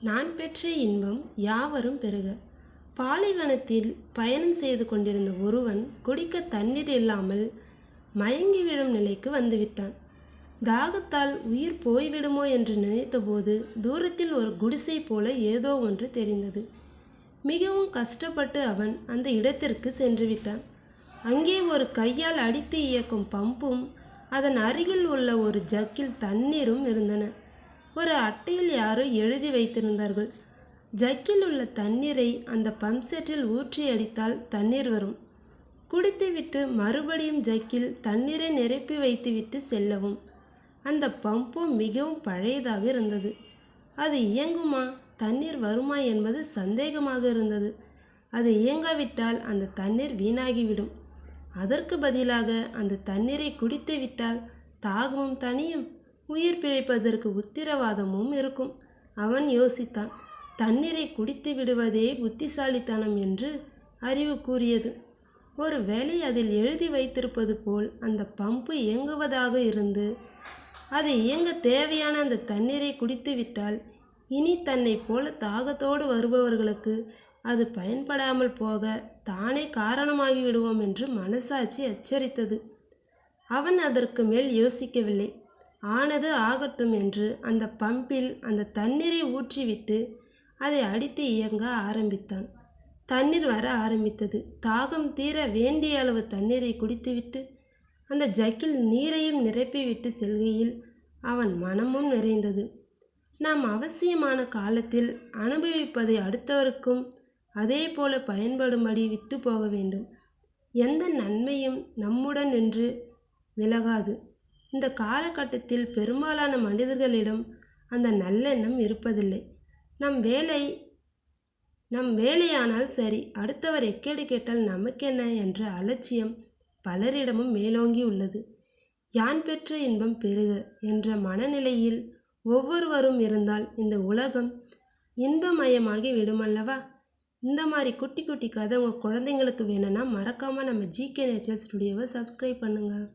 நான் பெற்ற இன்பம் யாவரும் பெறுக. பாலைவனத்தில் பயணம் செய்து கொண்டிருந்த ஒருவன் குடிக்க தண்ணீர் இல்லாமல் மயங்கி விழும் நிலைக்கு வந்துவிட்டான். தாகத்தால் உயிர் போய்விடுமோ என்று நினைத்தபோது தூரத்தில் ஒரு குடிசை போல ஏதோ ஒன்று தெரிந்தது. மிகவும் கஷ்டப்பட்டு அவன் அந்த இடத்திற்கு சென்று விட்டான். அங்கே ஒரு கையால் அடித்து இயக்கும் பம்பும் அதன் அருகில் உள்ள ஒரு ஜக்கில் தண்ணீரும் இருந்தன. ஒரு அட்டையில் யாரோ எழுதி வைத்திருந்தார்கள். ஜக்கில் உள்ள தண்ணீரை அந்த பம்ப் செட்டில் ஊற்றி அடித்தால் தண்ணீர் வரும். குடித்துவிட்டு மறுபடியும் ஜக்கில் தண்ணீரை நிரப்பி வைத்துவிட்டு செல்லவும். அந்த பம்பும் மிகவும் பழையதாக இருந்தது. அது இயங்குமா? தண்ணீர் வருமா என்பது சந்தேகமாக இருந்தது. அது இயங்காவிட்டால் அந்த தண்ணீர் வீணாகிவிடும். அதற்கு பதிலாக அந்த தண்ணீரை குடித்து விட்டால் தாகமும் தனியும் உயிர் பிழைப்பதற்கு உத்திரவாதமும் இருக்கும். அவன் யோசித்தான் தண்ணீரை குடித்து விடுவதே புத்திசாலித்தனம் என்று அறிவு கூறியது. ஒரு வேளை அதில் எழுதி வைத்திருப்பது போல் அந்த பம்பு இயங்குவதாக இருந்து அது இயங்க தேவையான அந்த தண்ணீரை குடித்துவிட்டால் இனி தன்னை போல தாகத்தோடு வருபவர்களுக்கு அது பயன்படாமல் போக தானே காரணமாகி விடுவோம் என்று மனசாட்சி எச்சரித்தது அவன் அதற்கு மேல் யோசிக்கவில்லை. ஆனது ஆகட்டும் என்று அந்த பம்பில் அந்த தண்ணீரை ஊற்றிவிட்டு அதை அடித்து இயங்க ஆரம்பித்தான். தண்ணீர் வர ஆரம்பித்தது. தாகம் தீர வேண்டிய அளவு தண்ணீரை குடித்துவிட்டு அந்த ஜக்கில் நீரையும் நிரப்பிவிட்டு செல்கையில் அவன் மனமும் நிறைந்தது. நாம் அவசியமான காலத்தில் அனுபவிப்பதை அடுத்தவருக்கும் அதே போல பயன்படும்படி விட்டு போக வேண்டும். எந்த நன்மையும் நம்முடன் நின்று விலகாது. இந்த காலகட்டத்தில் பெரும்பாலான மனிதர்களிடம் அந்த நல்லெண்ணம் இருப்பதில்லை. நம் வேலை நம் வேலையானால் சரி அடுத்தவர் எக்கேடு கேட்டால் நமக்கென்ன என்ற அலட்சியம் பலரிடமும் மேலோங்கி உள்ளது. யான் பெற்ற இன்பம் பெருக என்ற மனநிலையில் ஒவ்வொருவரும் இருந்தால் இந்த உலகம் இன்பமயமாகி விடுமல்லவா? இந்த மாதிரி குட்டி குட்டி கதை உங்கள் குழந்தைங்களுக்கு வேணும்னா மறக்காமல் நம்ம ஜிகே நேச்சர் ஸ்டுடியோவை சப்ஸ்கிரைப் பண்ணுங்கள்